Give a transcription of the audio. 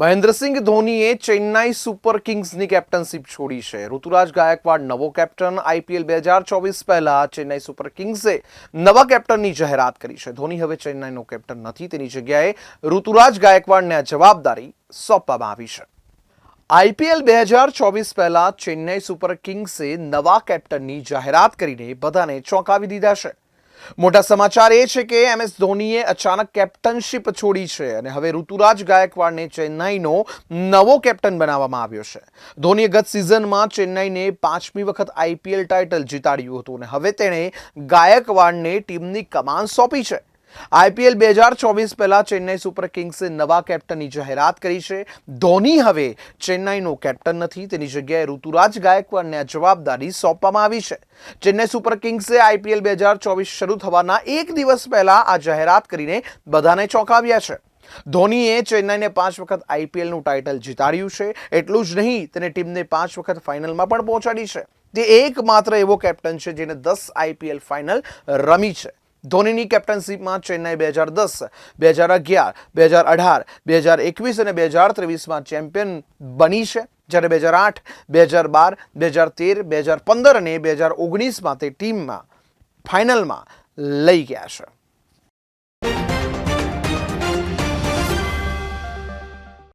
મહેન્દ્રસિંહ ધોનીએ ચેન્નાઈ સુપર કિંગ્સની કેપ્ટનશીપ છોડી છે. ઋતુરાજ ગાયકવાડ નવો કેપ્ટન, આઈપીએલ બે હજાર ચોવીસ પહેલા ચેન્નાઈ સુપર કિંગ્સે નવા કેપ્ટનની જાહેરાત કરી છે. ધોની હવે ચેન્નાઈનો કેપ્ટન નથી, તેની જગ્યાએ ઋતુરાજ ગાયકવાડને આ જવાબદારી સોંપવામાં આવી છે. આઈપીએલ બે હજાર ચોવીસ પહેલા ચેન્નાઈ સુપર કિંગ્સે નવા કેપ્ટનની જાહેરાત કરીને બધાને ચોંકાવી દીધા છે. મોટા સમાચાર એ છે કે એમ એસ ધોનીએ અચાનક કેપ્ટનશીપ છોડી છે અને હવે ઋતુરાજ ગાયકવાડને ચેન્નાઈનો નવો કેપ્ટન બનાવવામાં આવ્યો છે. ધોનીએ ગત સિઝનમાં ચેન્નાઈને પાંચમી વખત આઈપીએલ ટાઇટલ જીતાડ્યું હતું અને હવે તેણે ગાયકવાડને ટીમની કમાન સોંપી છે. આઈપીએલ બે હજાર ચોવીસ પહેલાં ચેન્નાઈ સુપર કિંગ્સે નવા કેપ્ટનની જાહેરાત કરી છે. ધોની હવે ચેન્નાઈનો કેપ્ટન નથી. તેની જગ્યાએ ઋતુરાજ ગાયકવાડને આ જવાબદારી સોંપવામાં આવી છે. ચેન્નાઈ સુપર કિંગ્સે આઈપીએલ બે હજાર ચોવીસ શરૂ થવાના એક દિવસ પહેલાં આ જાહેરાત કરીને બધાને ચોંકાવ્યા છે. ધોનીએ ચેન્નાઈને પાંચ વખત આઈપીએલનું ટાઇટલ જીતાડ્યું છે. એટલું જ નહીં, તેને ટીમને પાંચ વખત ફાઇનલમાં પણ પહોંચાડી છે. તે એકમાત્ર એવો કેપ્ટન છે જેને દસ આઈપીએલ ફાઇનલ રમી છે. ધોનીની કેપ્ટનશીપમાં ચેન્નાઈ બે હજાર દસ બે હજાર અગિયાર બે હજાર અઢાર બે હજાર એકવીસ અને બે હજાર ત્રેવીસમાં ચેમ્પિયન બની છે જ્યારે બે હજાર આઠ બે હજાર બાર બે હજાર તેર બે હજાર પંદર અને બે હજાર ઓગણીસમાં તે ટીમમાં ફાઇનલમાં લઈ ગયા છે